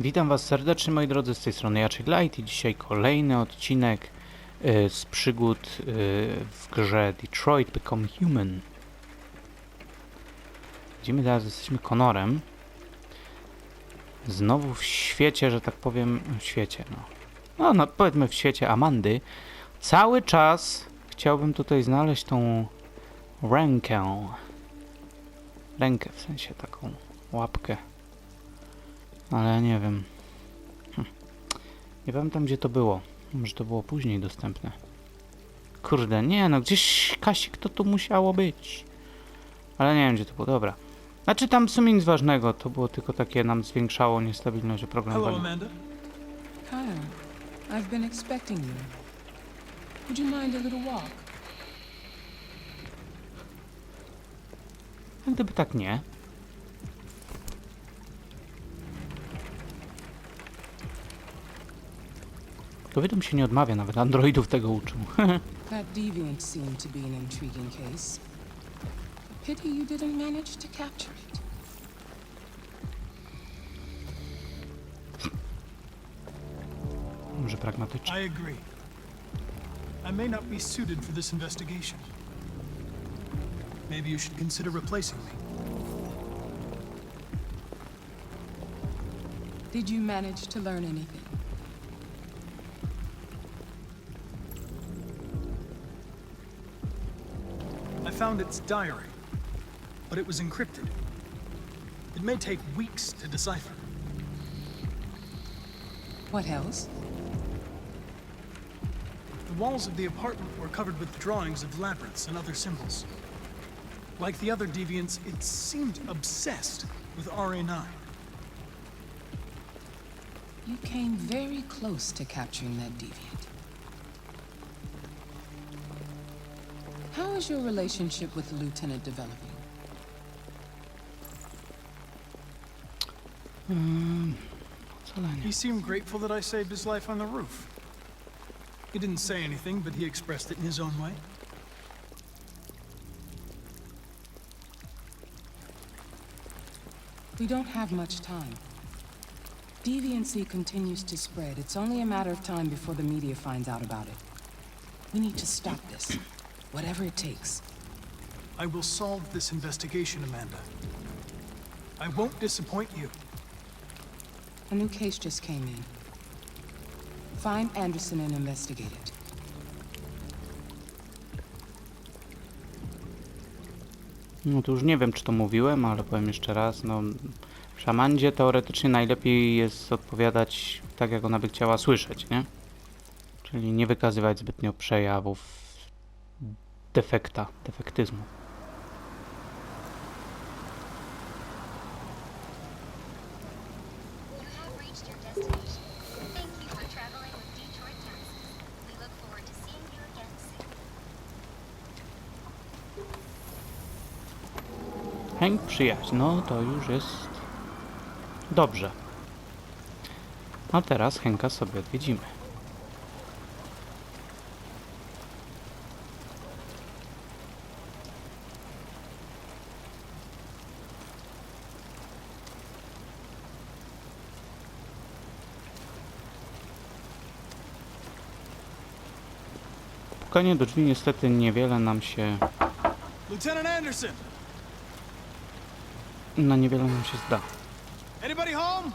Witam Was serdecznie moi drodzy, z tej strony Jaczek Light i dzisiaj kolejny odcinek y, z przygód y, w grze Detroit Become Human. Widzimy teraz, jesteśmy Konorem. Znowu w świecie, że tak powiem, w świecie, no. No, no powiedzmy w świecie Amandy. Cały czas chciałbym tutaj znaleźć tą rękę. Rękę, w sensie taką łapkę. Ale ja nie wiem. Hm. Nie pamiętam gdzie to było. Może to było później dostępne. Kurde, nie no, gdzieś Kasik to tu musiało być. Ale nie wiem gdzie to było, dobra. Znaczy tam w sumie nic ważnego, to było tylko takie nam zwiększało niestabilność Hello, oprogramowania. Amanda. Kyle, I've been expecting you. Would you mind a little walk? A gdyby tak nie. Kobietom się nie odmawia, nawet androidów tego uczył. That deviant seemed to be an intriguing case. Pity you didn't manage to capture it. Może pragmatycznie. I agree. I may not be suited for this investigation. Maybe you should consider replacing me. Did you manage to learn anything? Found its diary, but it was encrypted. It may take weeks to decipher. What else? The walls of the apartment were covered with drawings of labyrinths and other symbols. Like the other deviants, it seemed obsessed with RA9. You came very close to capturing that deviant. How is your relationship with the lieutenant developing? Ocalenie. He seemed grateful that I saved his life on the roof. He didn't say anything, but he expressed it in his own way. We don't have much time. Deviancy continues to spread. It's only a matter of time before the media finds out about it. We need to stop this, whatever it takes. I will solve this investigation, Amanda. I won't disappoint you. A new case just came in. Find Anderson and investigate it. No to już nie wiem, czy to mówiłem, ale powiem jeszcze raz. No, w szamandzie teoretycznie najlepiej jest odpowiadać tak, jak ona by chciała słyszeć, nie? Czyli nie wykazywać zbytnio przejawów defekta, defektyzmu. Chęć przyjaźń, no to już jest dobrze. A teraz Henka sobie odwiedzimy. Do drzwi niestety niewiele nam się, Lieutenant Anderson! na niewiele nam się zda. Anybody home?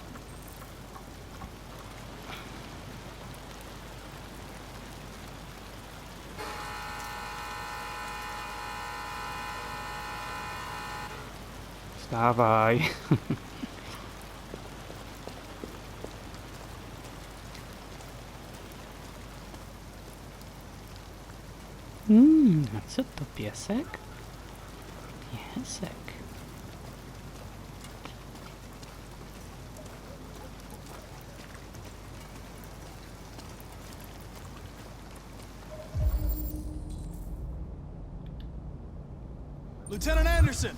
Wstawaj. co to piesek? Piesek. Lieutenant Anderson!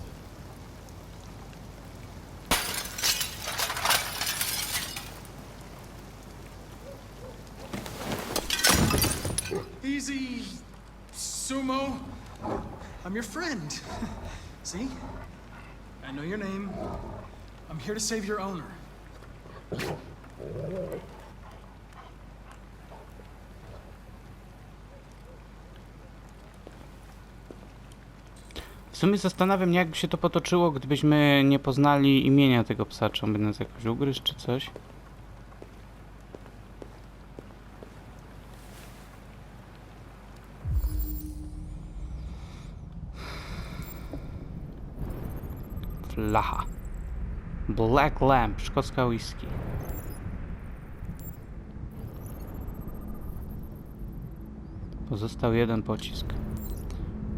Easy, Sumo, I'm your friend. See? I know your name. I'm here to save your owner. W sumie zastanawiam się, jakby się to potoczyło, gdybyśmy nie poznali imienia tego psa. Czy on by nas jakoś ugryzł, czy coś? Flacha. Black Lamp, szkocka whisky. Pozostał jeden pocisk.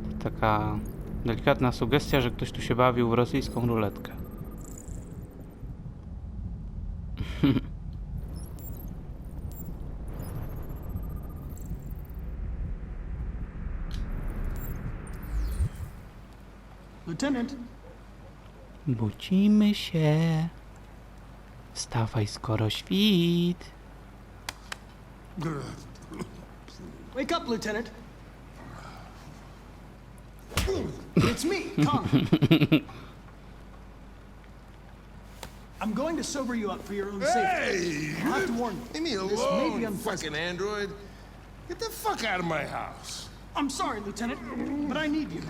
To taka delikatna sugestia, że ktoś tu się bawił w rosyjską ruletkę. Lieutenant, Budzimy się. Wstawaj, skoro świt. wake up, Lieutenant. It's me, Connor. I'm going to sober you up for your own safety. Hey! I'll have to warn you. Leave me This may be alone, unpleasant. fucking android. Get the fuck out of my house. I'm sorry, Lieutenant, but I need you.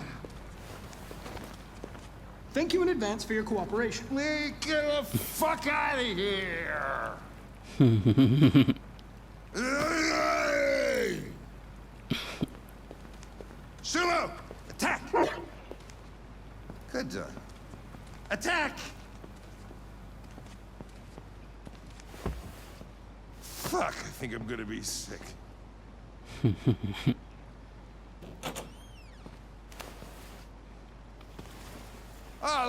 Thank you in advance for your cooperation. We get the fuck out of here! Sumo! Attack! Good done. Attack! Fuck, I think I'm gonna be sick.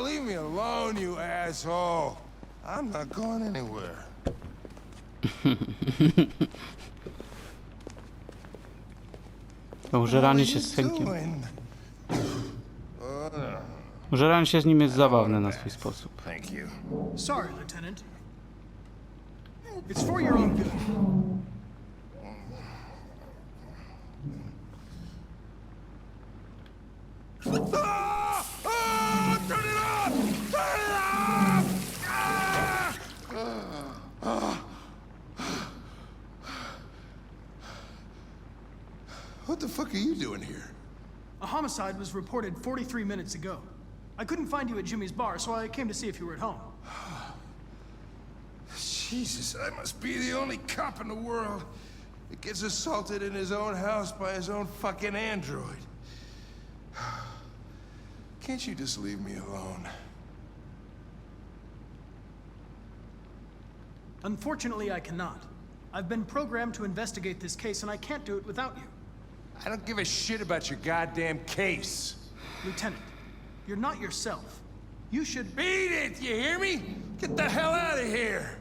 leave me alone, you asshole. I'm not going anywhere. Użeranie się z Henkiem. Użeranie się z nim jest zabawne na swój sposób. Thank you. Sorry, Lieutenant. It's for your own good. Ah! What the fuck are you doing here? A homicide was reported 43 minutes ago. I couldn't find you at Jimmy's bar, so I came to see if you were at home. Jesus, I must be the only cop in the world that gets assaulted in his own house by his own fucking android. Can't you just leave me alone? Unfortunately, I cannot. I've been programmed to investigate this case, and I can't do it without you. I don't give a shit about your goddamn case. Lieutenant, you're not yourself. You should. Beat it, you hear me? Get the hell out of here!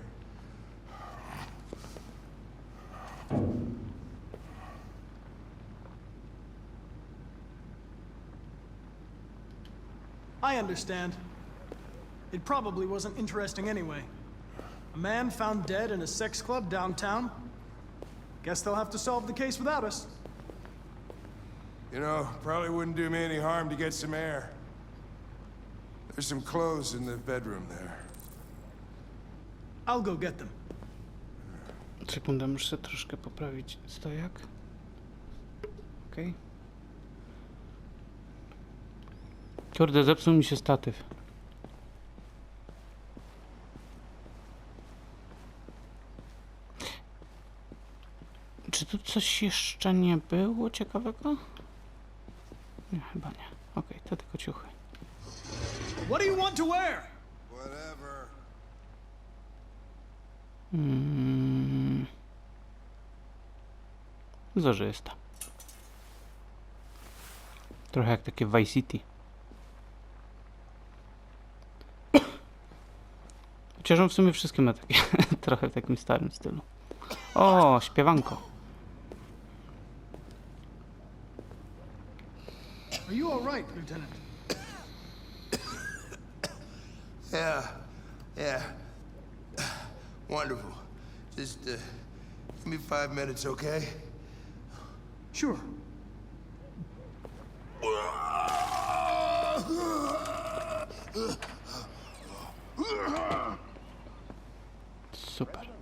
I understand. It probably wasn't interesting anyway. A man found dead in a sex club downtown. Guess they'll have to solve the case without us. You know, probably wouldn't do me any harm to get some air. There's some clothes in the bedroom there. I'll go get them. Sekundę, muszę troszkę poprawić stojak. Okej. Kurde, zepsuł mi się statyw. Czy tu coś jeszcze nie było ciekawego? Nie, chyba nie. Okej, to tylko ciuchy. What do you want to wear? Whatever. Mm. Zorzysta. Trochę jak takie Vice City. Chociaż on w sumie wszystkie ma takie trochę w takim starym stylu. O, śpiewanko. Are you all right, Lieutenant? Yeah, yeah. Wonderful. Just, uh, give me five minutes, okay? Sure. Super.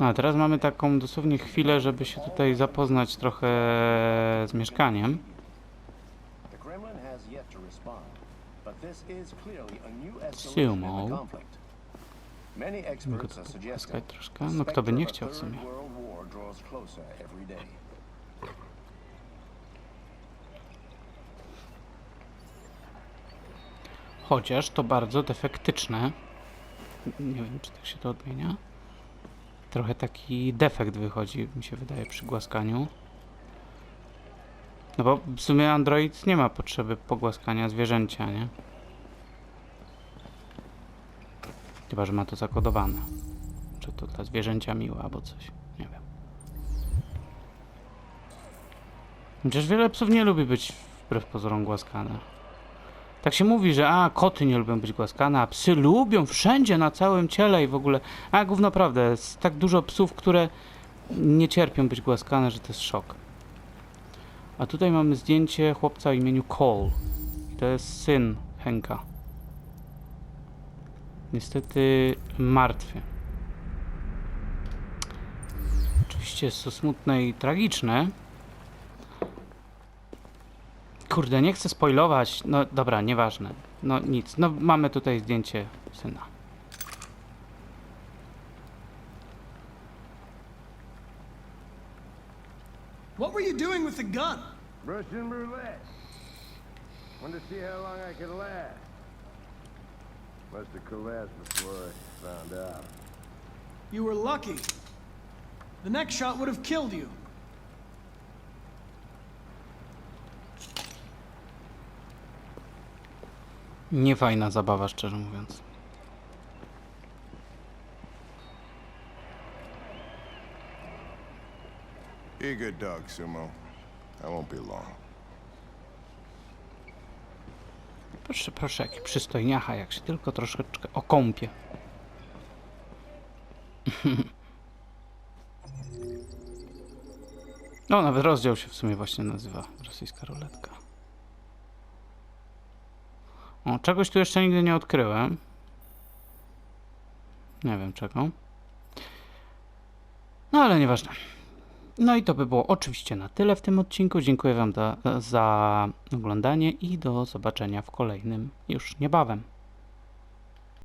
No a teraz mamy taką dosłownie chwilę, żeby się tutaj zapoznać trochę z mieszkaniem. Sumo. Mogę to suggesting troszkę. No kto by nie chciał w sumie. Chociaż to bardzo defektyczne. Nie wiem, czy tak się to odmienia. Trochę taki defekt wychodzi, mi się wydaje, przy głaskaniu. No bo w sumie Android nie ma potrzeby pogłaskania zwierzęcia, nie? Chyba, że ma to zakodowane. Czy to dla zwierzęcia miłe albo coś. Nie wiem. Chociaż wiele psów nie lubi być wbrew pozorom głaskane. Tak się mówi, że a, koty nie lubią być głaskane, a psy lubią wszędzie, na całym ciele i w ogóle. A, gówno prawda, jest tak dużo psów, które nie cierpią być głaskane, że to jest szok. A tutaj mamy zdjęcie chłopca o imieniu Cole. I to jest syn Henka. Niestety martwy. Oczywiście jest to smutne i tragiczne, Kurde, nie chcę spoilować. No dobra, nieważne. No nic. No mamy tutaj zdjęcie syna. What were you doing with the gun? Russian roulette. Wanted to see how long I could last. Must have collapsed before I found out. You were lucky. The next shot would have killed you. Niefajna zabawa, szczerze mówiąc. You're a good dog, Sumo. I won't be long. Proszę, proszę, jaki przystojniacha, jak się tylko troszeczkę okąpie. No, nawet rozdział się w sumie właśnie nazywa rosyjska ruletka. O, czegoś tu jeszcze nigdy nie odkryłem. Nie wiem czego. No, ale nieważne. No i to by było oczywiście na tyle w tym odcinku. Dziękuję Wam da, za oglądanie i do zobaczenia w kolejnym już niebawem.